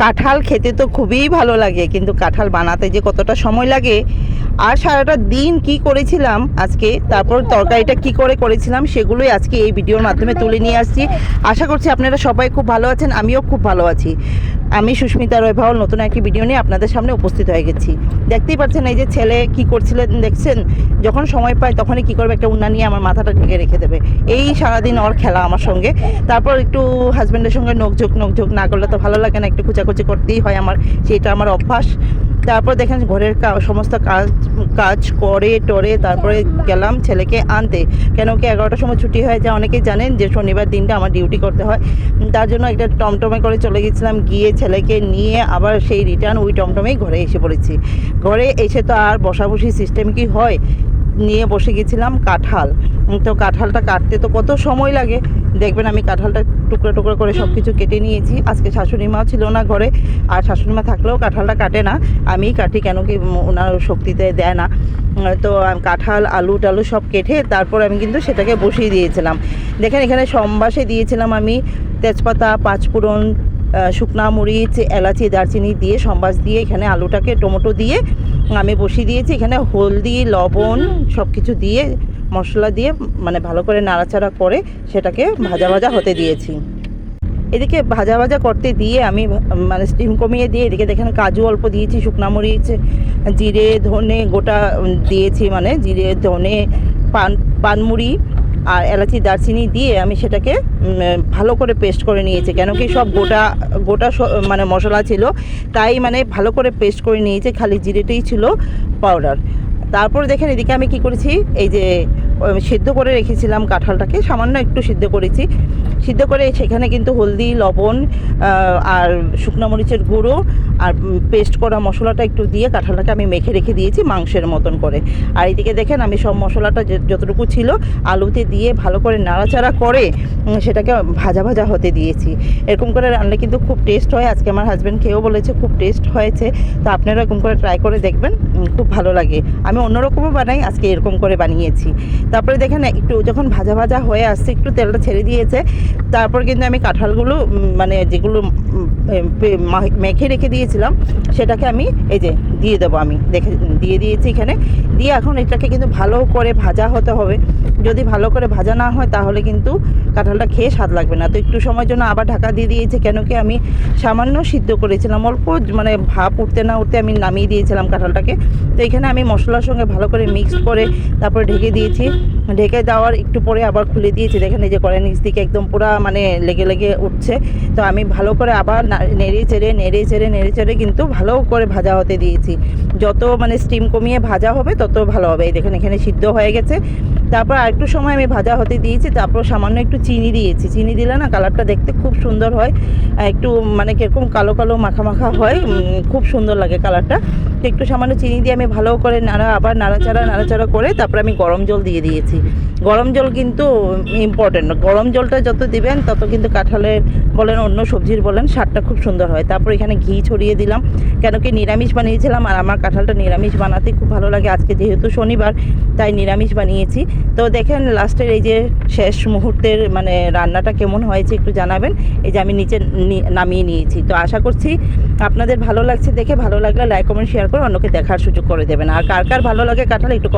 কাঁঠাল খেতে তো খুবই ভালো লাগে, কিন্তু কাঁঠাল বানাতে যে কতটা সময় লাগে, আর সারাটা দিন কি করেছিলাম আজকে, তারপর তরকারিটা কি করে করেছিলাম সেগুলোই আজকে এই ভিডিওর মাধ্যমে তুলে নিয়ে আসছি। আশা করছি আপনারা সবাই খুব ভালো আছেন, আমিও খুব ভালো আছি। আমি সুস্মিতা রয় ভাওয়াল, নতুন একটি ভিডিও নিয়ে আপনাদের সামনে উপস্থিত হয়ে গেছি। দেখতেই পাচ্ছেন এই যে ছেলে কি করছিলেন দেখছেন? যখন সময় পায় তখনই কি করবে? একটা উন্না নিয়ে আমার মাথাটা ঢেকে রেখে দেবে। এই সারাদিন ওর খেলা আমার সঙ্গে। তারপর একটু হাজব্যান্ডের সঙ্গে নোকঝোঁক নোকঝোঁক না করলে তো ভালো লাগে না। একটু কুচাকুচি করতেই হয় আমার। সেটা আমার অভ্যাস। তারপর দেখেন ঘরের সমস্ত কাজ কাজ করে, টরে, তারপরে গেলাম ছেলেকে আনতে। কেন কি এগারোটার সময় ছুটি হয়ে যায় অনেকেই জানেন যে শনিবার দিনটা আমার ডিউটি করতে হয়। তার জন্য একটা টমটমে করে চলে গেছিলাম গিয়ে ছেলেকে নিয়ে আবার সেই রিটার্ন ওই টমটমেই ঘরে এসে পড়েছি। ঘরে এসে তো আর বসাবসি সিস্টেম কি হয়? নিয়ে বসে গেছিলাম কাঁঠাল। তো কাঁঠালটা কাটতে তো কত সময় লাগে? দেখবেন আমি কাঁঠালটা টুকরো টুকরো করে সব কিছু কেটে নিয়েছি। আজকে শাশুড়ি মাও ছিল না ঘরে আর শাশুড়ি মা থাকলেও কাঁঠালটা কাটে না। আমিই কাটি কেন কি ওনার শক্তিতে দেয় না। তো কাঁঠাল আলু টালু সব কেটে তারপর আমি কিন্তু সেটাকে বসিয়ে দিয়েছিলাম। দেখেন এখানে সম্বাসে দিয়েছিলাম আমি তেজপাতা পাঁচফোড়ন আহ, শুকনা মরিচ এলাচি দারচিনি দিয়ে সম্বাস দিয়ে এখানে আলুটাকে টমেটো দিয়ে আমি বসিয়ে দিয়েছি। এখানে হলদি লবণ সব কিছু দিয়ে মশলা দিয়ে মানে ভালো করে নাড়াচাড়া করে সেটাকে ভাজা ভাজা হতে দিয়েছি। এদিকে ভাজা ভাজা করতে দিয়ে আমি মানে স্টিম কমিয়ে দিয়ে এদিকে দেখেন কাজু অল্প দিয়েছি, শুকনা মরিচ, জিরে, ধনে গোটা দিয়েছি মানে জিরে, ধনে, পান, পানমুড়ি আর এলাচি, দারচিনি দিয়ে আমি সেটাকে ভালো করে পেস্ট করে নিয়েছি। কেন কি সব গোটা গোটা মানে মশলা ছিল, তাই মানে ভালো করে পেস্ট করে নিয়েছি, খালি জিরেটাই ছিল পাউডার তারপর দেখেন এদিকে আমি কি করেছি, এই যে সিদ্ধ করে রেখেছিলাম কাঁঠালটাকে, সামান্য একটু সিদ্ধ করেছি। সিদ্ধ করে সেখানে কিন্তু হলদি, লবণ আর শুকনো মরিচের গুঁড়ো আর পেস্ট করা মশলাটা একটু দিয়ে কাঁঠালটাকে আমি মেখে রেখে দিয়েছি মাংসের মতন করে। আর এদিকে দেখেন আমি সব মশলাটা যতটুকু ছিল আলুতে দিয়ে ভালো করে নাড়াচাড়া করে সেটাকে ভাজা ভাজা হতে দিয়েছি। এরকম করে রান্না কিন্তু খুব টেস্ট হয়। আজকে আমার হাজব্যান্ড খেয়েও বলেছে খুব টেস্ট হয়েছে। তো আপনারা এরকম করে ট্রাই করে দেখবেন খুব ভালো লাগে। আমি অন্যরকমও বানাই, আজকে এরকম করে বানিয়েছি। তারপরে দেখেন, একটু যখন ভাজা ভাজা হয়ে আসছে, একটু তেলটা ছেড়ে দিয়েছে, তারপর কিন্তু আমি কাঁঠালগুলো মানে যেগুলো মেখে রেখে দিয়েছিলাম, সেটাকে আমি, এই যে, দিয়ে দেবো আমি। দেখে, দিয়ে দিয়েছি এখানে। দিয়ে এখন এটাকে কিন্তু ভালো করে ভাজা হতে হবে। যদি ভালো করে ভাজা না হয়, তাহলে কিন্তু কাঁঠালটা খেয়ে স্বাদ লাগবে না। তো একটু সময়ের জন্য আবার ঢাকা দিয়ে দিয়েছি কেন কি আমি সামান্য সিদ্ধ করেছিলাম, অল্প মানে ভাপ উঠতে না উঠতে আমি নামিয়ে দিয়েছিলাম কাঁঠালটাকে। তো এখানে আমি মশলার সঙ্গে ভালো করে মিক্স করে তারপরে ঢেকে দিয়েছি। ঢেকে দেওয়ার একটু পরে আবার খুলে দিয়েছি। দেখেন এই যে কড়াই নিচ দিকে একদম পুরো মানে লেগে লেগে উঠছে। তো আমি ভালো করে আবার নেড়ে চেড়ে নেড়ে চেড়ে নেড়ে চেড়ে কিন্তু ভালো করে ভাজা হতে দিয়েছি। যত মানে স্টিম কমিয়ে ভাজা হবে, তত ভালো হবে। এই দেখেন এখানে সিদ্ধ হয়ে গেছে। তারপর আরেকটু সময় আমি ভাজা হতে দিয়েছি। তারপর সামান্য একটু চিনি দিয়েছি। চিনি দিলে না কালারটা দেখতে খুব সুন্দর হয়। একটু মানে কীরকম কালো কালো মাখা মাখা হয় খুব সুন্দর লাগে কালারটা। তো একটু সামান্য চিনি দিয়ে আমি ভালো করে নাড়া, আবার নাড়াচাড়া নাড়াচাড়া করে তারপর আমি গরম জল দিয়ে দিয়েছি। গরম জল কিন্তু ইম্পর্টেন্ট গরম জলটা যত দিবেন, তত কিন্তু কাঁঠালের বলেন, অন্য সবজির বলেন, স্বাদটা খুব সুন্দর হয়। তারপর এখানে ঘি ছড়িয়ে দিলাম, কেন কি নিরামিষ বানিয়েছিলাম আর আমার কাঁঠালটা নিরামিষ বানাতে খুব ভালো লাগে। আজকে যেহেতু শনিবার, তাই নিরামিষ বানিয়েছি। তো দেখেন লাস্টের এই যে শেষ মুহূর্তের মানে রান্নাটা কেমন হয়েছে একটু জানাবেন। এই যে আমি নিচে নামিয়ে নিয়েছি। তো আশা করছি আপনাদের ভালো লাগছে দেখে, ভালো লাগলে লাইক কমেন্ট শেয়ার করে অন্যকে দেখার সুযোগ করে দেবেন। আর কার কার ভালো লাগে কাঁঠাল একটু